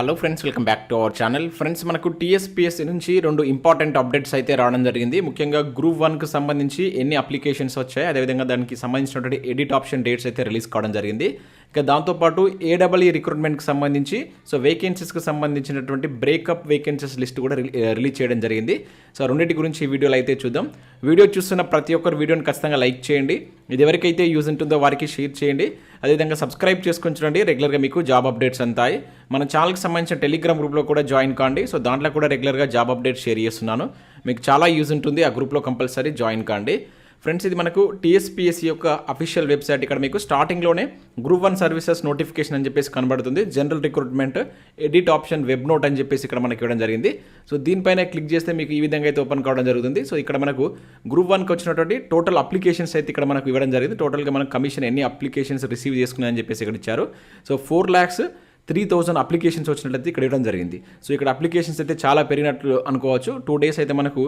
Hello friends welcome back to our channel friends మనకు TSPSC నుంచి రెండు ఇంపార్టెంట్ అప్డేట్స్ అయితే రావడం జరిగింది. ముఖ్యంగా గ్రూప్ వన్కి సంబంధించి ఎన్ని అప్లికేషన్స్ వచ్చాయి అదేవిధంగా దానికి సంబంధించినటువంటి ఎడిట్ ఆప్షన్ డేట్స్ అయితే రిలీజ్ కావడం జరిగింది. ఇక దాంతోపాటు ఏడబ్ల్యూ రిక్రూట్మెంట్కి సంబంధించి సో వేకెన్సీస్కి సంబంధించినటువంటి బ్రేకప్ వేకెన్సీస్ లిస్ట్ కూడా రిలీజ్ చేయడం జరిగింది. సో రెండింటి గురించి ఈ వీడియోలో అయితే చూద్దాం. వీడియో చూస్తున్న ప్రతి ఒక్కరు వీడియోని ఖచ్చితంగా లైక్ చేయండి. ఇది ఎవరికైతే యూజ్ ఉంటుందో వారికి షేర్ చేయండి. అదేవిధంగా సబ్స్క్రైబ్ చేసుకొని చూడండి. రెగ్యులర్గా మీకు జాబ్ అప్డేట్స్ అంతాయి. మన ఛానల్కి సంబంధించిన టెలిగ్రామ్ గ్రూప్లో కూడా జాయిన్ కాండి. సో దాంట్లో కూడా రెగ్యులర్గా జాబ్ అప్డేట్స్ షేర్ చేస్తున్నాను. మీకు చాలా యూజ్ ఉంటుంది. ఆ గ్రూప్లో కంపల్సరీ జాయిన్ కాండి. ఫ్రెండ్స్ ఇది మనకు టీఎస్పీఎస్సీ యొక్క అఫీషియల్ వెబ్సైట్ ఇక్కడ మీకు స్టార్టింగ్లోనే గ్రూప్ వన్ సర్వీసెస్ నోటిఫికేషన్ అని చెప్పేసి కనబడుతుంది. General recruitment edit option web note అని చెప్పేసి ఇక్కడ మనకి ఇవ్వడం జరిగింది. సో దీనిపైన క్లిక్ చేస్తే మీకు ఈ విధంగా అయితే ఓపెన్ కావడం జరుగుతుంది. సో ఇక్కడ మనకు గ్రూప్ వన్కి వచ్చినటువంటి టోటల్ అప్లికేషన్స్ అయితే ఇక్కడ మనకు ఇవ్వడం జరిగింది. టోటల్గా మనకు కమిషన్ ఎన్ని అప్లికేషన్స్ రిసీవ్ చేసుకున్నాయని చెప్పేసి ఇక్కడ ఇచ్చారు. So four lakhs three thousand applications వచ్చినట్లయితే ఇక్కడ ఇవ్వడం జరిగింది. సో ఇక్కడ అప్లికేషన్స్ అయితే చాలా పెరిగినట్లు అనుకోవచ్చు. టూ డేస్ అయితే మనకు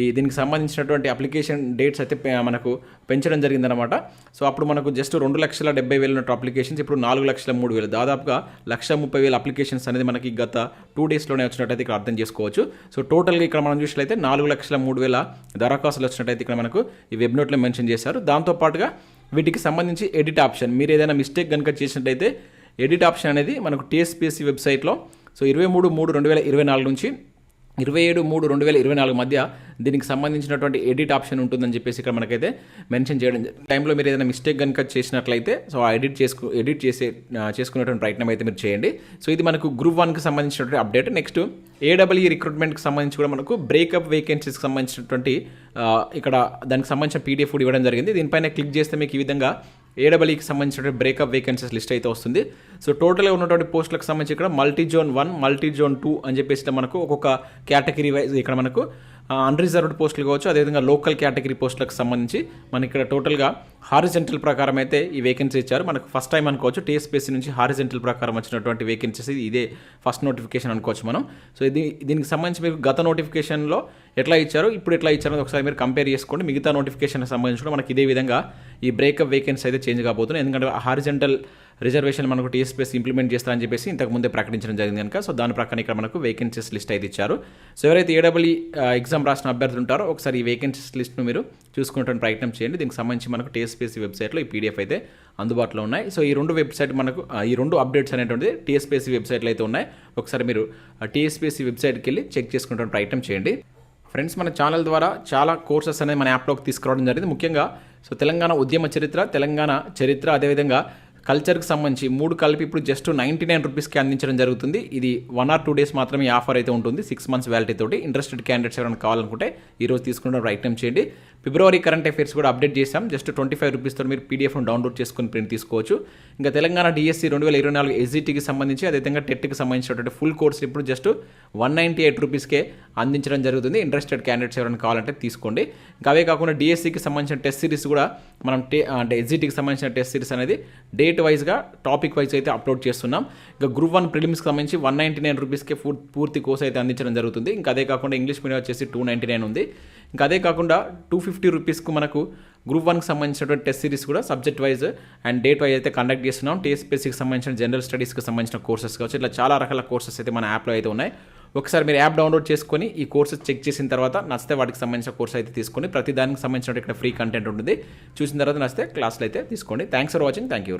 ఈ దీనికి సంబంధించినటువంటి అప్లికేషన్ డేట్స్ అయితే మనకు పెంచడం జరిగిందనమాట సో అప్పుడు మనకు జస్ట్ రెండు లక్షల డెబ్బై వేలు అప్లికేషన్స్ ఇప్పుడు నాలుగు లక్షల మూడు వేలు. దాదాపుగా లక్ష ముప్పై వేల అప్లికేషన్స్ అనేది మనకి గత టూ డేస్లోనే వచ్చినట్టయితే ఇక్కడ అర్థం చేసుకోవచ్చు. సో టోటల్గా ఇక్కడ మనం చూసినట్లయితే నాలుగు లక్షల మూడు వేల దరఖాస్తులు వచ్చినట్టయితే ఇక్కడ మనకు ఈ వెబ్ నోట్లో మెన్షన్ చేశారు. దాంతోపాటుగా వీటికి సంబంధించి ఎడిట్ ఆప్షన్. మీరు ఏదైనా మిస్టేక్ కనుక చేసినట్టయితే ఎడిట్ ఆప్షన్ అనేది మనకు టీఎస్పీఎస్సీ వెబ్సైట్లో సో ఇరవై మూడు మూడు రెండు వేల ఇరవై నాలుగు నుంచి ఇరవై ఏడు మూడు రెండు వేల ఇరవై నాలుగు మధ్య దీనికి సంబంధించినటువంటి ఎడిట్ ఆప్షన్ ఉంటుందని చెప్పేసి ఇక్కడ మనకైతే మెన్షన్ చేయడం టైంలో మీరు ఏదైనా మిస్టేక్ కనుక చేసినట్లయితే సో ఆ ఎడిట్ చేసుకు ఎడిట్ చేసే చేసుకునేటువంటి ప్రయత్నం అయితే మీరు చేయండి. సో ఇది మనకు గ్రూప్ వన్కి సంబంధించినటువంటి అప్డేట్ నెక్స్ట్ ఏడబ్ల్యూ రిక్రూట్మెంట్కి సంబంధించి కూడా మనకు బ్రేకప్ వేకెన్సీస్కి సంబంధించినటువంటి ఇక్కడ దానికి సంబంధించిన పీడిఎఫ్ కూడా ఇవ్వడం జరిగింది. దీనిపైన క్లిక్ చేస్తే మీకు ఈ విధంగా ఏడబ్ల్యూకి సంబంధించిన బ్రేకప్ వేకెన్సీస్ లిస్ట్ అయితే వస్తుంది. సో టోటల్గా ఉన్నటువంటి పోస్టులకు సంబంధించి ఇక్కడ multi zone one multi zone two అని చెప్పేసి మనకు ఒక్కొక్క కేటగిరీ వైజ్ ఇక్కడ మనకు అన్రిజర్వ్డ్ పోస్టులు కావచ్చు అదేవిధంగా లోకల్ కేటగిరీ పోస్టులకు సంబంధించి మనకి ఇక్కడ టోటల్గా హారిజెంటల్ ప్రకారం అయితే ఈ వేకెన్సీ ఇచ్చారు. మనకు ఫస్ట్ టైం అనుకోవచ్చు టీఎస్పీసీ నుంచి హారిజెంటల్ ప్రకారం వచ్చినటువంటి వేకెన్సీస్ ఇదే ఫస్ట్ నోటిఫికేషన్ అనుకోవచ్చు మనం. సో ఇది దీనికి సంబంధించి మీకు గత నోటిఫికేషన్లో ఎట్లా ఇచ్చారు ఇప్పుడు ఎట్లా ఇచ్చారో ఒకసారి మీరు కంపేర్ చేసుకోండి. మిగతా నోటిఫికేషన్ సంబంధించి కూడా మనకి ఇదే విధంగా ఈ బ్రేకప్ వేకెన్సీ అయితే చేంజ్ కాబోతుంది ఎందుకంటే హారిజెంటల్ రిజర్వేషన్ మనకు టీఎస్పీఎస్ ఇంప్లిమెంట్ చేస్తారని చెప్పేసి ఇంతకు ముందే ప్రకటించడం జరిగింది కనుక. సో దాని ప్రకారం ఇక్కడ మనకు వేకెన్సీస్ లిస్ట్ అయితే ఇచ్చారు. సో ఎవరైతే ఏడబ్ల్యూ ఎగ్జామ్ రాసిన అభ్యర్థులు ఉంటారో ఒకసారి ఈ వేకెన్సీస్ లిస్ట్ను మీరు చూసుకునే ప్రయత్నం చేయండి. దీనికి సంబంధించి మనకు టీఎస్పీఎస్సీ వెబ్సైట్లో ఈ పీడిఎఫ్ అయితే అందుబాటులో ఉన్నాయి. సో ఈ రెండు వెబ్సైట్ మనకు ఈ రెండు అప్డేట్స్ అనేటువంటిది టీఎస్పీఎస్సీ వెబ్సైట్లో అయితే ఉన్నాయి. ఒకసారి మీరు టీఎస్పీఎస్సీ వెబ్సైట్కి వెళ్ళి చెక్ చేసుకునే ప్రయత్నం చేయండి. ఫ్రెండ్స్ మన ఛానల్ ద్వారా చాలా కోర్సెస్ అనేది మన యాప్లోకి తీసుకురావడం జరిగింది. ముఖ్యంగా సో తెలంగాణ ఉద్యమ చరిత్ర తెలంగాణ చరిత్ర అదేవిధంగా కల్చర్కి సంబంధించి మూడు కలిపి ఇప్పుడు జస్ట్ నైంటీ నైన్ రూపీస్కి అందించడం జరుగుతుంది. ఇది వన్ ఆర్ టూ డేస్ మాత్రమే ఆఫర్ అయితే ఉంటుంది. సిక్స్ మంత్స్ వ్యాలిటీ తోటి. ఇంట్రెస్టెడ్ క్యాండిడేట్స్ ఎవరైనా కావాలనుకుంటే ఈరోజు తీసుకున్న రైట్ టైం చేయండి. ఫిబ్రవరి కరెంట్ అఫైర్స్ కూడా అప్డేట్ చేశాం. జస్ట్ ట్వంటీ ఫైవ్ రూపీస్తో మీరు పీడిఎఫ్ను డౌన్లోడ్ చేసుకుని ప్రింట్ తీసుకోవచ్చు. ఇంకా తెలంగాణ డిఎస్సి రెండు వేల ఇరవై నాలుగు ఎస్జిటికి సంబంధించి అదేవిధంగా టెట్కి సంబంధించినటువంటి ఫుల్ కోర్స్ ఇప్పుడు జస్ట్ వన్ నైంటీ ఎయిట్ రూపీస్కే అందించడం జరుగుతుంది. ఇంట్రెస్టెడ్ క్యాండిడేట్స్ ఎవరైనా కావాలంటే తీసుకోండి. ఇంకా అవే కాకుండా డిఎస్సికి సంబంధించిన టెస్ట్ సిరీస్ కూడా మనం టే అంటే ఎస్జిటికి సంబంధించిన టెస్ట్ సిరీస్ అనేది డేట్ వైజ్గా టాపిక్ వైజ్ అయితే అప్లోడ్ చేస్తున్నాం. ఇంకా గ్రూప్ వన్ ప్రిలిమ్స్కి సంబంధించి వన్ నైంటీ నైన్ రూపీస్కే పూర్- పూర్తి కోర్స్ అయితే అందించడం జరుగుతుంది. ఇంకా అదే కాకుండా ఇంగ్లీష్ మీడియం వచ్చేసి టూ నైంటీ నైన్ ఉంది. ఇంకా అదే కాకుండా టూ ఫిఫ్టీ రూపీస్కు మనకు గ్రూప్ వన్కి సంబంధించినటువంటి టెస్ట్ సిరీస్ కూడా subject wise and date wise అయితే కండక్ట్ చేస్తున్నాం. టీఎస్పీఎస్సీకి సంబంధించిన జనరల్ స్టడీస్కి సంబంధించిన కోర్సెస్ కావచ్చు ఇట్లా చాలా రకాల కోర్సెస్ అయితే మన యాప్లో అయితే ఉన్నాయి. ఒకసారి మీరు యాప్ డౌన్లోడ్ చేసుకొని ఈ కోర్సెస్ చెక్ చేసిన తర్వాత నచ్చితే వాటికి సంబంధించిన కోర్స్ అయితే తీసుకొని ప్రతి దానికి సంబంధించిన ఇక్కడ ఫ్రీ కంటెంట్ ఉంటుంది. చూసిన తర్వాత నచ్చితే క్లాసులు అయితే తీసుకోండి. Thanks for watching thank you